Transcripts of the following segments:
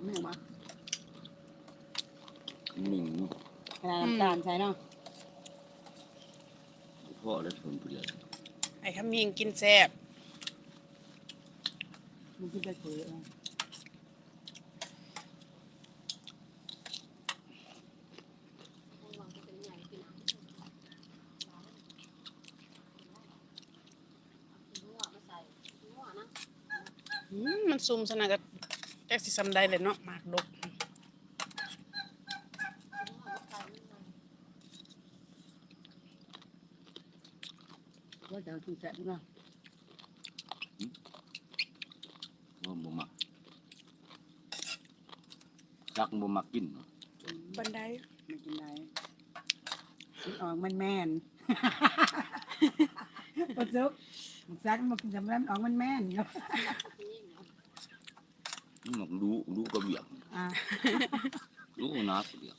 มแม่งมาหนึ่งขนาดน้ำตาลใส่เนาะพ่อและชนผู้เดียวไอ้ขมิ้นกินแซ่บมันกินได้เผยเอาอืมมันซุ่มสนะกับ แจ็คสิซำได้เลยเนาะหมากดกว่าจะเอากินแซ่บเนาะว่าบ่มักจักบ่มักกินเนาะบันไดไม่กินได้กินออกมันแม่นปะซุกมันซักมันกินสำลักออกมันแม่นเนาะ มันมักรู้รู้ก็เบี่ยงอ่ารู้นะผู้เดียว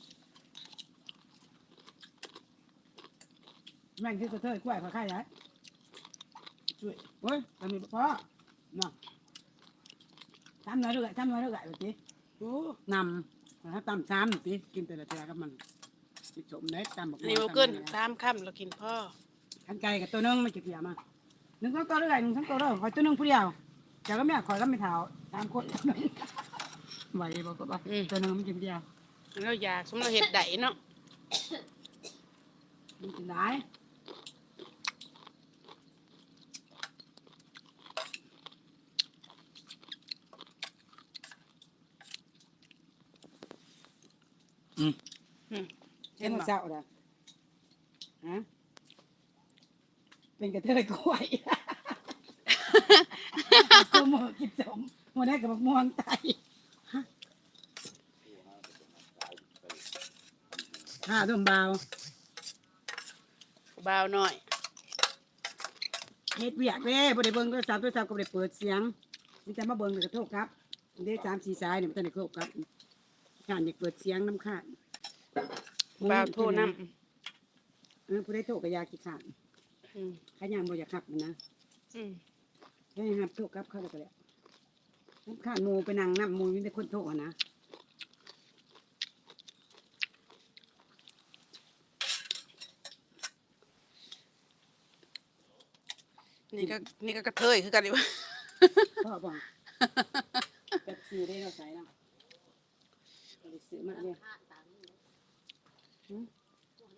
แม่งคือกระเทยกล้วยผักไข่ได้ช่วยโอ้ยทำมีพ่อเนาะทำน้อยด้วยทำน้อยด้วยแบบนี้โอ้นำนะครับตำซ้ำสิกินแต่ละเทือกับมันสิสมได้ตำบอกอันนี้บ่เกินตามค่ำเรากินพ่อขันไก่กับตัวนึงมันจะเกี่ยมาหนึ่งทั้งตัวด้วยหนึ่งทั้งตัวด้วยคอยตัวนึงผู้เดียว เจ้าก็ไม่อยากคอยก็ไม่เท้าตามคนไหวบอกก็ว่าตัวนึงมันกินเดียวเราอยากสมเราเห็ดไดเนาะมันกินได้อืมเห็เห็นนมันบ่เศร้าเลยฮะเป็นกระเทยกล้วยตัวห มอกินสมหมดได้กับม่วงไตห้าตัวเบาบ่าวน้อยเฮ็ดเวียกเด้บ่ได้เบิ่งโทรศัพท์โทรศัพท์ก็บ่ได้เปิดเสียงมีแต่มาเบิ่งแล้วก็โทรครับเด้สามสี่สายนี่มันทันได้โทรครับข้านอยากเปิดเสียงน้ำข้านบ่าวโทรนํเออผู้ใดโทรก็อยากขี้ข้านอืมข้ายังบ่อยากขับมันนะอืม ให้หับโทรกลับเข้าแล้วก็แล้วน้ำข้านหมู่ไปนั่งนับหมู่มีแต่คนโทรอะนะนี่ก็นี่ก็กระเทยคือกันดิวะพ่อบอกแบบซื้อได้เราใส่เนาะบ่ได้ซื้อมาเนี่ย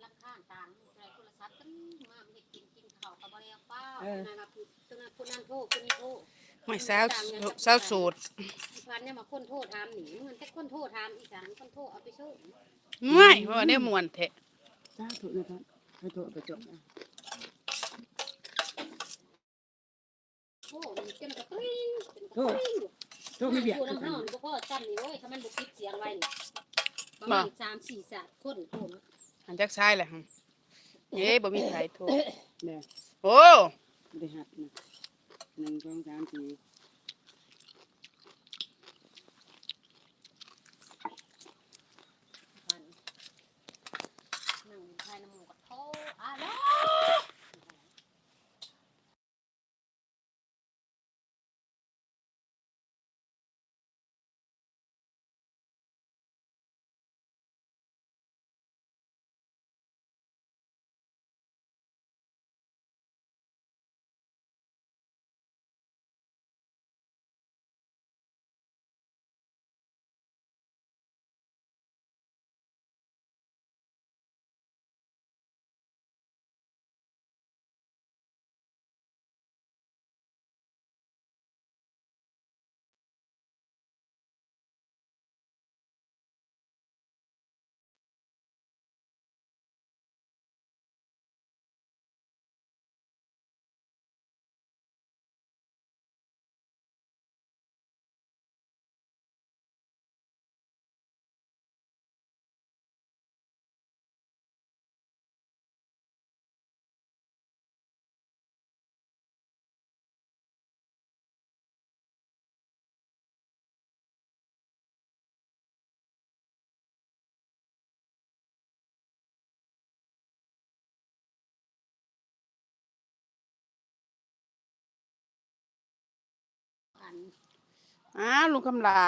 ลักข้างต่างใส่โทรศัพท์ตึ้งมามันได้กินกิน ข้าวกับบริเวณป้าคนนั้นพูดคนนั้นคนนั้นโทษคนนี้โทษไม่สาวสาวโสูตรพันเนี่ยมาคนโทษทำหนิมันแต่คนโทษทำอีสานคนโทษเอาไปสู้ไม่เพราะว่าได้มวนแท้สาธุนะครับให้โทรเอาไปจบนะโทษมันจนกระปริ้งเป็นกระปริ้งโทรไม่เบียดพูดคือน้ำกัเฮานนี่บ่พอจำนี่เว้ยถ้ามันบุคิดเสียงไว้นี่ประมาณสามสี่สามคนโทษ หันจักซ้ายแหละหั่นเย้บ่มีใครโทร เนี่ยโอ้ไม่ได้หัดนะหนึ่งสองสามสี่ อ้าวลุงคำลา